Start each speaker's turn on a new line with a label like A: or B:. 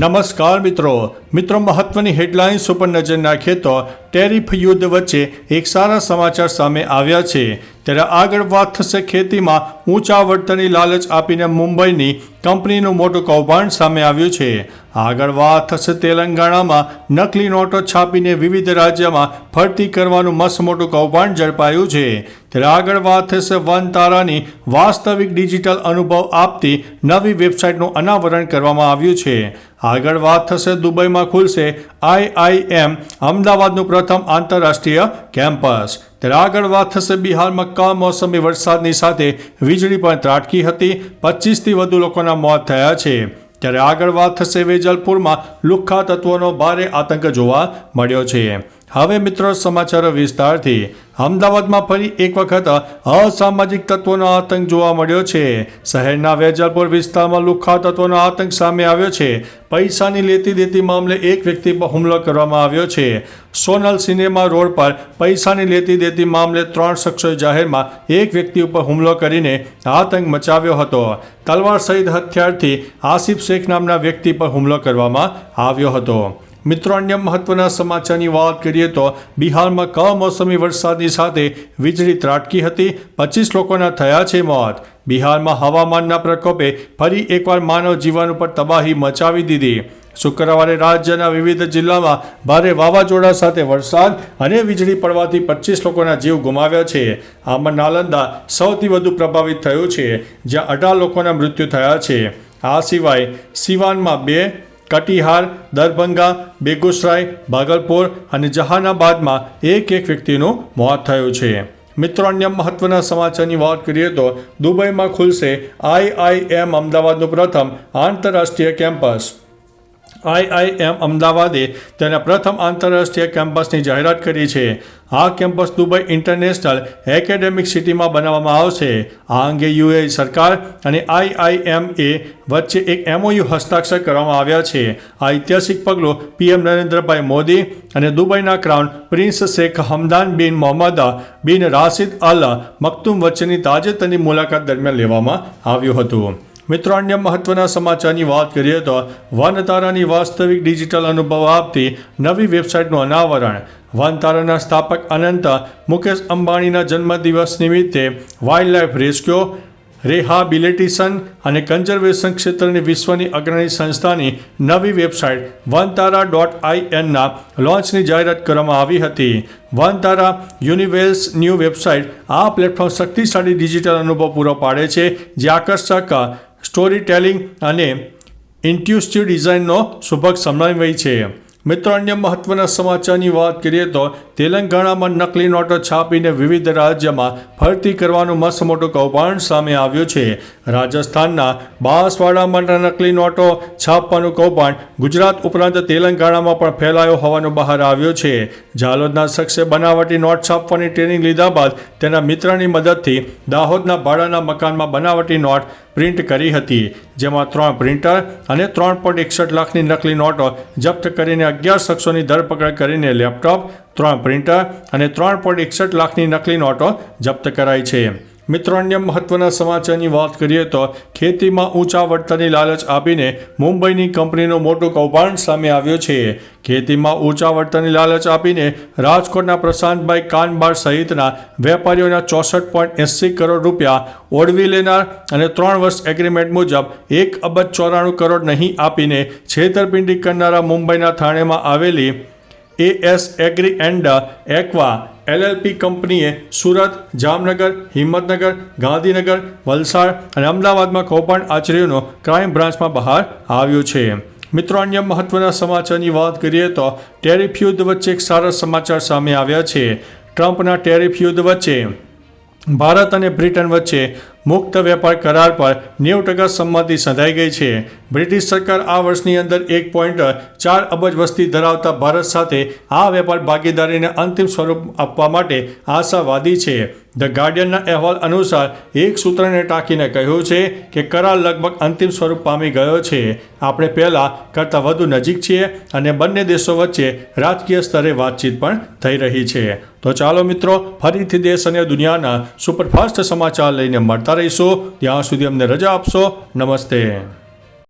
A: નમસ્કાર મિત્રો. મિત્રો, મહત્વની હેડલાઇન્સ ઉપર નજર નાખીએ તો ટેરિફ યુદ્ધ વચ્ચે એક સારા સમાચાર સામે આવ્યા છે. ત્યારે આગળ વાત થશે ખેતીમાં ઊંચા વળતરની લાલચ આપીને મુંબઈની કંપનીનું મોટું કૌભાંડ સામે આવ્યું છે. આગળ વાત થશે તેલંગાણામાં નકલી નોટો છાપીને વિવિધ રાજ્યમાં ફરતી કરવાનું મસ્ત મોટું કૌભાંડ ઝડપાયું છે. ત્યારે આગળ વાત થશે વન તારાની વાસ્તવિક ડિજિટલ અનુભવ આપતી નવી વેબસાઇટનું અનાવરણ કરવામાં આવ્યું છે. આગળ વાત થશે દુબઈમાં ખુલશે આઈઆઈએમ અમદાવાદનું પ્રથમ આંતરરાષ્ટ્રીય કેમ્પસ. ત્યારે આગળ વાત થશે બિહારમાં કમોસમી વરસાદની સાથે વીજળી પણ ત્રાટકી હતી. પચીસથી વધુ લોકોના મોત થયા છે. ત્યારે આગળ વાત થશે વેજલપુરમાં. લુખ્ખા તત્વોનો ભારે આતંક જોવા મળ્યો છે. હવે મિત્રો સમાચાર વિસ્તારથી અમદાવાદમાં ફરી એક વખત અસામાજિક તત્વોનો આતંક જોવા મળ્યો છે. શહેરના વેજલપુર વિસ્તારમાં લુખ્ખા તત્વોનો આતંક સામે આવ્યો છે. પૈસાની લેતી દેતી મામલે એક વ્યક્તિ પર હુમલો કરવામાં આવ્યો છે. સોનલ સિનેમા રોડ પર પૈસાની લેતી દેતી મામલે ત્રણ શખ્સોએ જાહેરમાં એક વ્યક્તિ ઉપર હુમલો કરીને આતંક મચાવ્યો હતો. તલવાર સહિત હથિયારથી આસિફ શેખ નામના વ્યક્તિ પર હુમલો કરવામાં આવ્યો હતો. મિત્રો, અન્ય મહત્વના સમાચારની વાત કરીએ તો બિહારમાં કમોસમી વરસાદની સાથે વીજળી ત્રાટકી હતી. પચીસ લોકોના થયા છે મોત. બિહારમાં હવામાનના પ્રકોપે ફરી એકવાર માનવ જીવન ઉપર તબાહી મચાવી દીધી. શુક્રવારે રાજ્યના વિવિધ જિલ્લામાં ભારે વાવાઝોડા સાથે વરસાદ અને વીજળી પડવાથી પચીસ લોકોના જીવ ગુમાવ્યા છે. આમાં નાલંદા સૌથી વધુ પ્રભાવિત થયું છે, જ્યાં અઢાર લોકોના મૃત્યુ થયા છે. આ સિવાય સિવાનમાં બે કટિહાર, દરભંગા, બેગુસરાય, ભાગલપુર અને જહાનાબાદમાં એક એક વ્યક્તિનું મોત થયું છે. મિત્રો, અન્ય મહત્વના સમાચારની વાત કરીએ તો દુબઈમાં ખુલશે આઈઆઈએમ અમદાવાદનું પ્રથમ આંતરરાષ્ટ્રીય કેમ્પસ. આઈઆઈએમ અમદાવાદે તેના પ્રથમ આંતરરાષ્ટ્રીય કેમ્પસની જાહેરાત કરી છે. આ કેમ્પસ દુબઈ ઇન્ટરનેશનલ એકેડેમિક સિટીમાં બનાવવામાં આવશે. આ અંગે યુએ સરકાર અને આઈઆઈએમ એ વચ્ચે એક એમઓયુ હસ્તાક્ષર કરવામાં આવ્યા છે. આ ઐતિહાસિક પગલું પીએમ નરેન્દ્રભાઈ મોદી અને દુબઈના crown prince Sheikh Hamdan bin Mohammed bin Rashid અલ મક્તુમ વચ્ચેની તાજેતરની મુલાકાત દરમિયાન લેવામાં આવ્યું હતું. મિત્રો, અન્ય મહત્વના સમાચારની વાત કરીએ તો વનતારાની વાસ્તવિક ડિજિટલ અનુભવ આપતી નવી વેબસાઇટનું અનાવરણ. વનતારાના સ્થાપક અનંત મુકેશ અંબાણીના જન્મદિવસ નિમિત્તે વાઇલ્ડ લાઇફ રેસ્ક્યુ, રિહાબિલિટેશન અને કન્ઝર્વેશન ક્ષેત્રની વિશ્વની અગ્રણી સંસ્થાની નવી વેબસાઇટ વનતારા ડોટ આઈએનના લોન્ચની જાહેરાત કરવામાં આવી હતી. વનતારા યુનિવેલ્સ ન્યૂ વેબસાઇટ આ પ્લેટફોર્મ શક્તિશાળી ડિજિટલ અનુભવ પૂરો પાડે છે, જે આકર્ષક સ્ટોરી ટેલિંગ અને ઇન્ટ્યુસ્ટિવ ડિઝાઇનનો સુભગ સમન્વય છે. મિત્રો અન્ય મહત્વના સમાચારની વાત કરીએ તો તેલંગાણામાં નકલી નોટો છાપીને વિવિધ રાજ્યમાં ફરતી કરવાનું મસ્ત મોટું કૌભાંડ સામે આવ્યું છે. રાજસ્થાનના બાંસવાડામાં નકલી નોટો છાપવાનું કૌભાંડ ગુજરાત ઉપરાંત તેલંગાણામાં પણ ફેલાયો હોવાનું બહાર આવ્યું છે. જાલોદના શખ્સે બનાવટી નોટ છાપવાની ટ્રેનિંગ લીધા બાદ તેના મિત્રની મદદથી દાહોદના ભાડાના મકાનમાં બનાવટી નોટ પ્રિન્ટ કરી હતી, જેમાં ત્રણ પ્રિન્ટર અને ત્રણ પોઈન્ટ એકસઠ લાખની નકલી નોટો જપ્ત કરીને અગિયાર શખ્સોની ધરપકડ કરીને લેપટોપ, ત્રણ પ્રિન્ટર અને ત્રણ પોઈન્ટ એકસઠ લાખની નકલી નોટો જપ્ત કરાઈ છે. મિત્રો, અન્ય મહત્વના સમાચારની વાત કરીએ તો ખેતીમાં ઊંચા વળતરની લાલચ આપીને મુંબઈની કંપનીનું મોટું કૌભાંડ સામે આવ્યું છે. ખેતીમાં ઊંચા વળતરની લાલચ આપીને રાજકોટના પ્રશાંતભાઈ કાનબાર સહિતના વેપારીઓના ચોસઠ પોઈન્ટ એંસી કરોડ રૂપિયા ઓળવી લેનાર અને ત્રણ વર્ષ એગ્રીમેન્ટ મુજબ એક અબજ ચોરાણું કરોડ નહીં આપીને છેતરપિંડી કરનારા મુંબઈના થાણેમાં આવેલી AS agri and aqua LLP કંપનીએ સુરત, જામનગર, હિંમતનગર, ગાંધીનગર, વલસાડ અને અમદાવાદમાં કૌભાંડ આચર્યોનો ક્રાઇમ બ્રાન્ચમાં બહાર આવ્યું છે. મિત્રો, અન્ય મહત્વના સમાચારની વાત કરીએ તો ટેરિફ યુદ્ધ વચ્ચે એક સારા સમાચાર સામે આવ્યા છે. ટ્રમ્પના ટેરિફ યુદ્ધ વચ્ચે ભારત અને બ્રિટન વચ્ચે મુક્ત વેપાર કરાર પર નેવું ટકા સંમતિ સંધાઈ ગઈ છે. બ્રિટિશ સરકાર આ વર્ષની અંદર એક પોઈન્ટ ચાર અબજ વસ્તી ધરાવતા ભારત સાથે આ વેપાર ભાગીદારીને અંતિમ સ્વરૂપ આપવા માટે આશાવાદી છે. ધ ગાર્ડિયનના અહેવાલ અનુસાર, એક સૂત્રને ટાંકીને કહ્યું છે કે કરાર લગભગ અંતિમ સ્વરૂપ પામી ગયો છે. આપણે પહેલાં કરતાં વધુ નજીક છીએ અને બંને દેશો વચ્ચે રાજકીય સ્તરે વાતચીત પણ થઈ રહી છે. તો ચાલો મિત્રો, ફરીથી દેશ અને દુનિયાના સુપરફાસ્ટ સમાચાર લઈને મળતા રહીશું ત્યાં સુધી અમને રજા આપશો. નમસ્તે.